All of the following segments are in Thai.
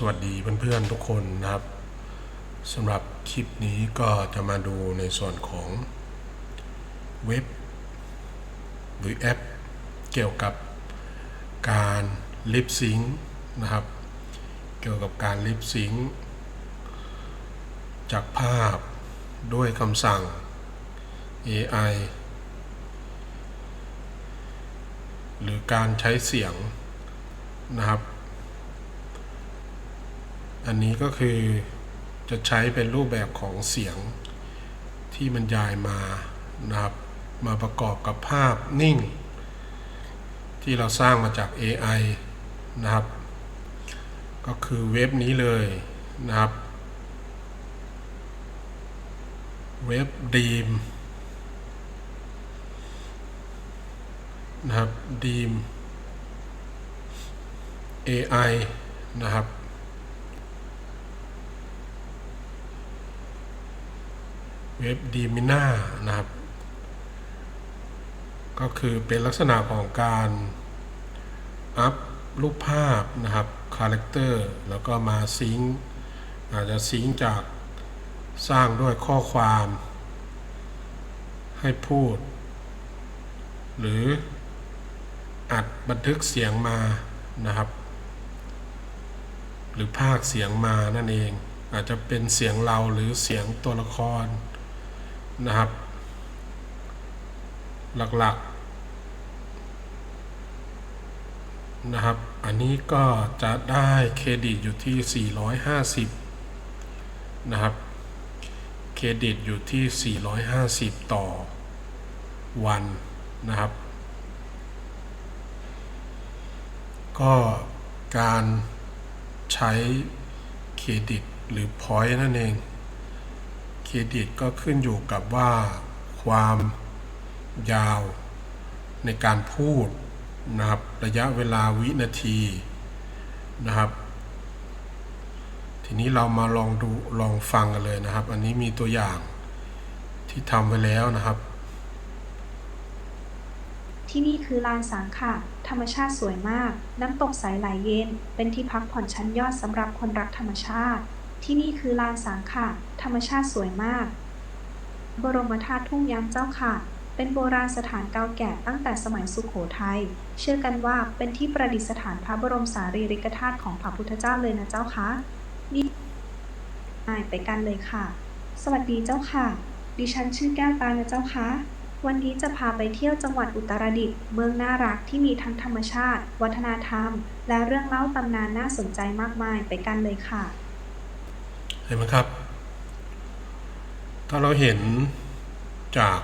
สวัสดีเพื่อนๆทุกคนนะครับสำหรับคลิปนี้ก็จะมาดูในส่วนของเว็บหรือแอปเกี่ยวกับการลิปซิงค์นะครับ เกี่ยวกับการลิปซิงค์จากภาพด้วยคำสั่ง AI หรือการใช้เสียงนะครับ อันนี้ก็คือจะใช้เป็นรูปแบบของเสียงที่บรรยายมานะครับ มาประกอบกับภาพนิ่ง ที่เราสร้างมาจาก AI นะครับ ก็คือเว็บนี้เลยนะครับ เว็บดีมนะครับดีม AI นะครับ เว็บดีมิน่านะครับ ก็คือเป็นลักษณะของการอัพรูปภาพนะครับคาแรคเตอร์แล้วก็มาซิงค์อาจจะซิงค์จากสร้างด้วยข้อความ ให้พูด หรืออัดบันทึกเสียงมานะครับ หรือภาคเสียงมานั่นเอง อาจจะเป็นเสียงเราหรือเสียงตัวละคร นะครับ หลักๆนะครับ อันนี้ก็จะได้เครดิตอยู่ที่ 450 นะครับ เครดิตอยู่ที่ 450 ต่อวันนะครับ ก็การใช้เครดิตหรือ point นั่นเอง เครดิตก็ขึ้นอยู่กับว่า ความยาวในการพูดนะครับ ระยะเวลาวินาทีนะครับ ทีนี้เรามาลองดูลองฟังกันเลยนะครับ อันนี้มีตัวอย่างที่ทำไว้แล้วนะครับ ที่นี่คือลานสางค่ะ ธรรมชาติสวยมาก น้ำตกใสไหลเย็น เป็นที่พักผ่อนชั้นยอดสำหรับคนรักธรรมชาติ ที่นี่คือลานสางค่ะ ธรรมชาติสวยมาก บรมธาตุทุ่งยางเจ้าค่ะ เป็นโบราณสถานเก่าแก่ตั้งแต่สมัยสุขโขทัย เชื่อกันว่าเป็นที่ประดิษฐานพระบรมสารีริกธาตุของพระพุทธเจ้าเลยนะเจ้าคะนี่ไปกันเลยค่ะ สวัสดีเจ้าค่ะ ดิฉันชื่อแก้วตานะเจ้าคะวันนี้จะพาไปเที่ยวจังหวัดอุตรดิตถ์เมืองน่ารักที่มีทั้งธรรมชาติ วัฒนธรรม และเรื่องเล่าตำนานน่าสนใจมากมายไปกันเลยค่ะ เห็นไหมครับ ถ้าเราเห็นจาก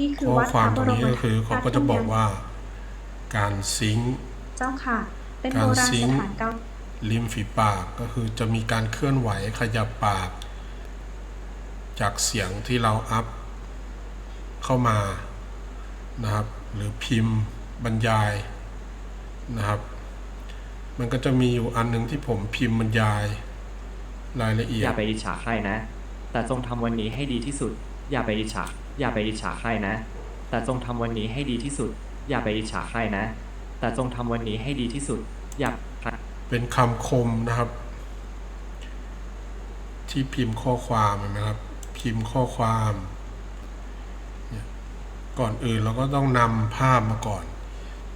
นี่คือข้อวัดความพตระรงบรนี้มก็คือเขาก็จะบอกว่า การซิงค์เจ้าค่ะ เป็นการโบราณซิสงค์ถานเก่าริมฝีปากก็คือจะมีการเคลื่อนไหวขยับปาก จากเสียงที่เราอัพเข้ามานะครับ หรือพิมพ์บรรยายนะครับ มันก็จะมีอยู่อันหนึงที่ผมพิมพ์บรรยาย รายละเอียอดย่าไปอิจฉาใครนะ แต่จงทำวันนี้ให้ดีที่สุด อย่าไปอิจฉา อย่าไปอิจฉาใครนะ แต่จงทำวันนี้ให้ดีที่สุด อย่าไปอิจฉาใครนะ แต่จงทำวันนี้ให้ดีที่สุด อย่าเป็นคำคมนะครับ ที่พิมพ์ข้อความเห็นไหมครับ พิมพ์ข้อความเนี่ยก่อนอื่นเราก็ต้องนำภาพมาก่อน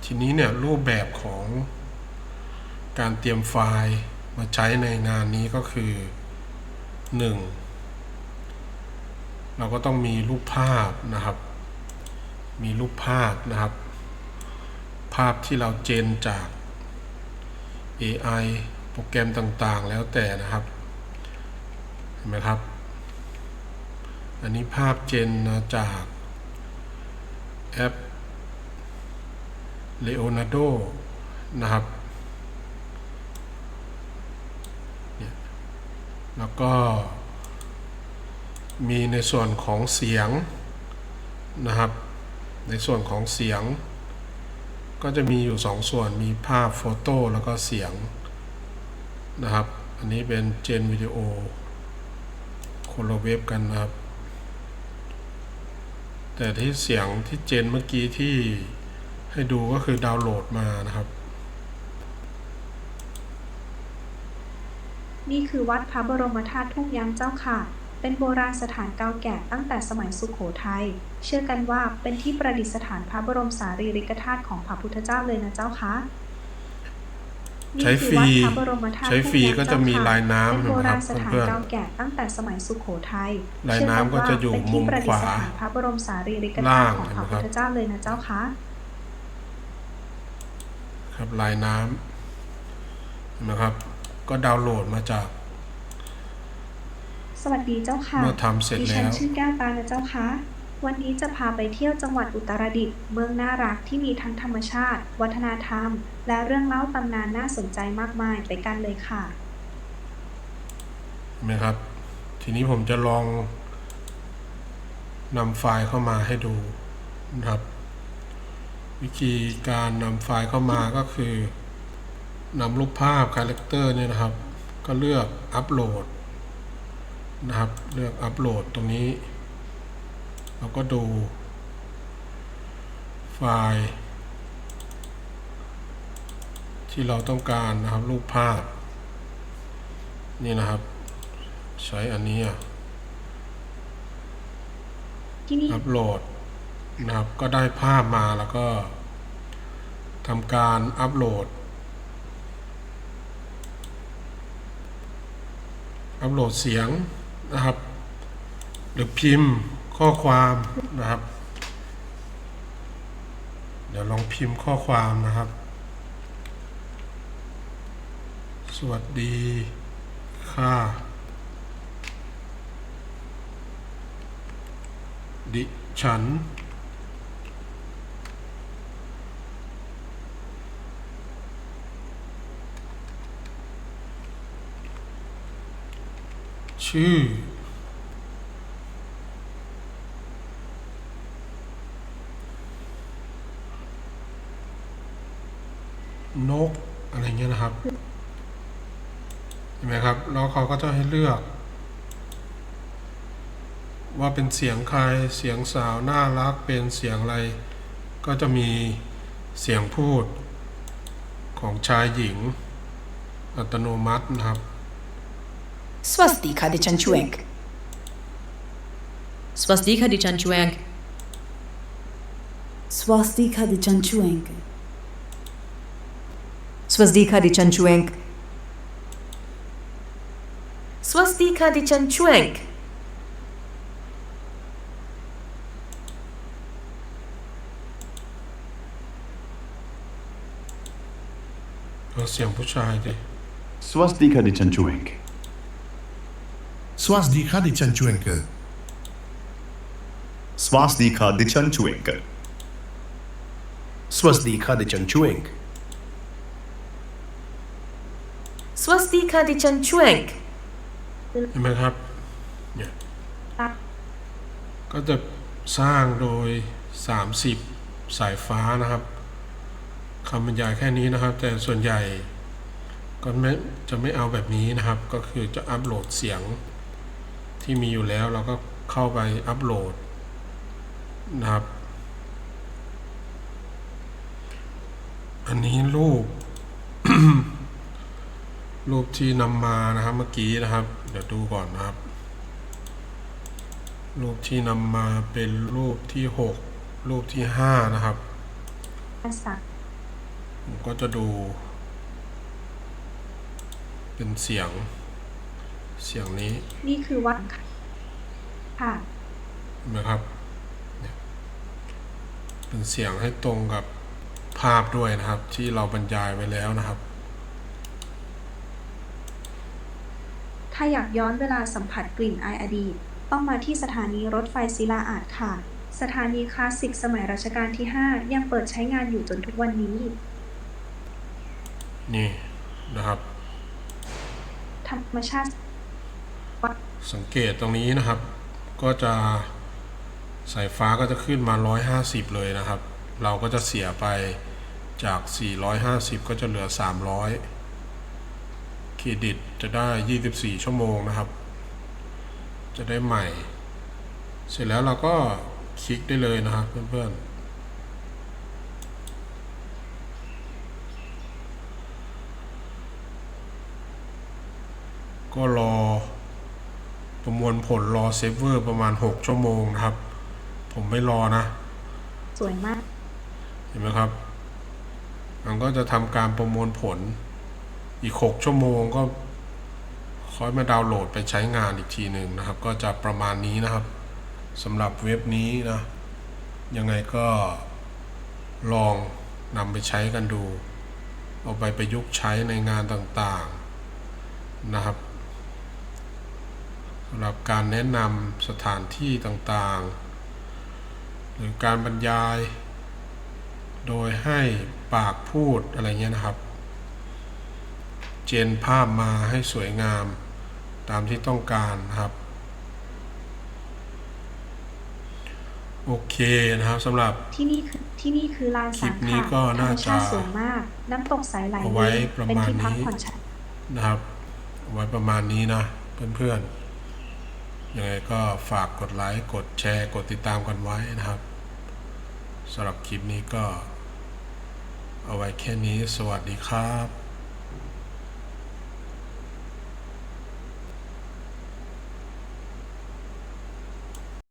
ทีนี้เนี่ยรูปแบบของการเตรียมไฟล์ มาใช้ในงานนี้ก็คือหนึ่งเราก็ต้องมีรูปภาพนะครับ มีรูปภาพนะครับ ภาพที่เราเจนจาก AI โปรแกรมต่างๆ แล้วแต่นะครับเห็นไหมครับ อันนี้ภาพเจนมาจากแอป Leonardo นะครับเนี่ย แล้วก็มีในส่วนของเสียงนะครับ ในส่วนของเสียง ก็จะมีอยู่สองส่วนมีภาพโฟโต้แล้วก็เสียงนะครับ อันนี้เป็นเจนวิดีโอคนละเว็บกันนะครับ แต่ที่เสียงที่เจนเมื่อกี้ที่ให้ดูก็คือดาวน์โหลดมานะครับ นี่คือวัดพระบรมธาตุทุ่งย้ำเจ้าค่ะ เป็นโบราณสถานเก่าแก่ตั้งแต่สมัยสุขโขทัย เชื่อกันว่าเป็นที่ประดิษฐานพระบรมสารีริกธาตุของพระพุทธเจ้าเลยนะเจ้าค่ะนี่ใช้คืฟอรีวัดพระบรมธาตุใช้ฟรีทุ่งย้ำก็จะมีเจ้ค่ลายน้ำเป็นโบราณสถานนะครับเพื่อนๆเก่าแก่ตั้งแต่สมัยสุขโขทัยลายน้ำก็จะอยู่เชื่มุมกันขวาเป็นที่ประดิษฐานพระบรมสารีริกธาล่าตุงของพระเห็นไหมครับพุทธเจ้าเลยนะเจ้าค่ะครับลายน้ำเห็นะครับ ก็ดาวน์โหลดมาจาก สวัสดีเจ้าค่ะเมื่อทำเสร็จดิแล้ฉันวชื่อแก้วตานะเจ้าค่ะ วันนี้จะพาไปเที่ยวจังหวัดอุตรดิตถ์เมืองน่ารักที่มีทั้งธรรมชาติ วัฒนธรรม และเรื่องเล่าตำนานน่าสนใจมากมายไปกันเลยค่ะ เห็นไหมครับ ทีนี้ผมจะลองนำไฟล์เข้ามาให้ดูนะครับ วิธีการนำไฟล์เข้ามาก็คือ นำรูปภาพคาแรคเตอร์เนี่ยนะครับ ก็เลือกอัปโหลดนะครับ เลือกอัปโหลดตรงนี้แล้วก็ดู ไฟล์ ที่เราต้องการนะครับรูปภาพ นี่นะครับ ใช้อันนี้อะที่นี่อัปโหลดนะครับ ก็ได้ภาพมาแล้วก็ทำการอัปโหลด อัปโหลดเสียงนะครับ หรือพิมพ์ข้อความนะครับ เดี๋ยวลองพิมพ์ข้อความนะครับ สวัสดีค่ะ ดิฉัน ชื่อ นก อะไรเงี้ยนะครับ เห็นไหมครับ แล้วเขาก็จะให้เลือก ว่าเป็นเสียงใคร เสียงสาว น่ารัก เป็นเสียงอะไร ก็จะมีเสียงพูดของชายหญิง อัตโนมัตินะครับ Swastika di Cianciueng. Swastika di Cianciueng. Swastika di Cianciueng. Swastika di Cianciueng. Swastika di Cianciueng. Nasıl yapacağız hadi? Swastika di Cianciueng. Dichan Chuang. เอาเสียงผู้ชายดิ Swastika di Chanchueng. Swastika di Chanchuenke. Swastika di Chanchueng. Swastika di Chanchuenk. Swastika Dichan Chuang. เห็นไหมครับเนี่ยก็จะสร้างโดย 30 สายฟ้านะครับคำบรรยายแค่นี้นะครับ แต่ส่วนใหญ่ก็ไม่จะไม่เอาแบบนี้นะครับ ก็คือจะอัปโหลดเสียง ที่มีอยู่แล้วเราก็เข้าไปอัปโหลดนะครับ อันนี้รูป รูปที่นำมานะครับเมื่อกี้นะครับ เดี๋ยวดูก่อนนะครับ รูปที่นำมาเป็นรูปที่หกรูปที่ห้านะครับภาษาผมก็จะดู เป็นเสียง เสียงนี้นี่คือวัดค่ะเห็นไหมครับเนี่ยเป็นเสียงให้ตรงกับภาพด้วยนะครับ ที่เราบรรยายไว้แล้วนะครับ ถ้าอยากย้อนเวลาสัมผัสกลิ่นอายอดีต ต้องมาที่สถานีรถไฟศิลาอาจค่ะ สถานีคลาสสิกสมัยรัชกาลที่ 5 ยังเปิดใช้งานอยู่จนทุกวันนี้ นี่นะครับ ธรรมชาติ สังเกตตรงนี้นะครับ ก็จะสายฟ้าก็จะขึ้นมา 150 เลยนะครับ เราก็จะเสียไปจาก 450 ก็จะเหลือ 300 เครดิตจะได้ 24 ชั่วโมงนะครับ จะได้ใหม่ เสร็จแล้วเราก็คลิกได้เลยนะครับเพื่อนๆก็รอ ประมวลผลรอเซิร์ฟเวอร์ประมาณ 6 ชั่วโมงนะครับ ผมไม่รอนะ สวยมาก เห็นไหมครับ มันก็จะทำการประมวลผลอีก 6 ชั่วโมงก็ค่อยมาดาวน์โหลดไปใช้งานอีกทีหนึ่งนะครับ ก็จะประมาณนี้นะครับสำหรับเว็บนี้นะ ยังไงก็ลองนำไปใช้กันดู เอาไปประยุกต์ใช้ในงานต่างๆนะครับสำหรับการแนะนำสถานที่ต่างๆ หรือการบรรยาย โดยให้ปากพูดอะไรเงี้ยนะครับ เจนภาพมาให้สวยงามตามที่ต้องการนะครับ โอเคนะครับสำหรับที่นี่คือที่นี่คือลานคลิสัปงนี้ขะก็ธรน่ารมจะชาติสวยมาก น้ำตกใสไหลเอาเย็ไว้นประเป็นมาณที่พักนี้ผ่อนชั้นนะครับเอาไว้ประมาณนี้นะเพื่อนๆ ยังไงก็ฝากกดไลค์ กดแชร์ กดติดตามกันไว้นะครับสำหรับคลิปนี้ก็ เอาไว้แค่นี้ สวัสดีครับ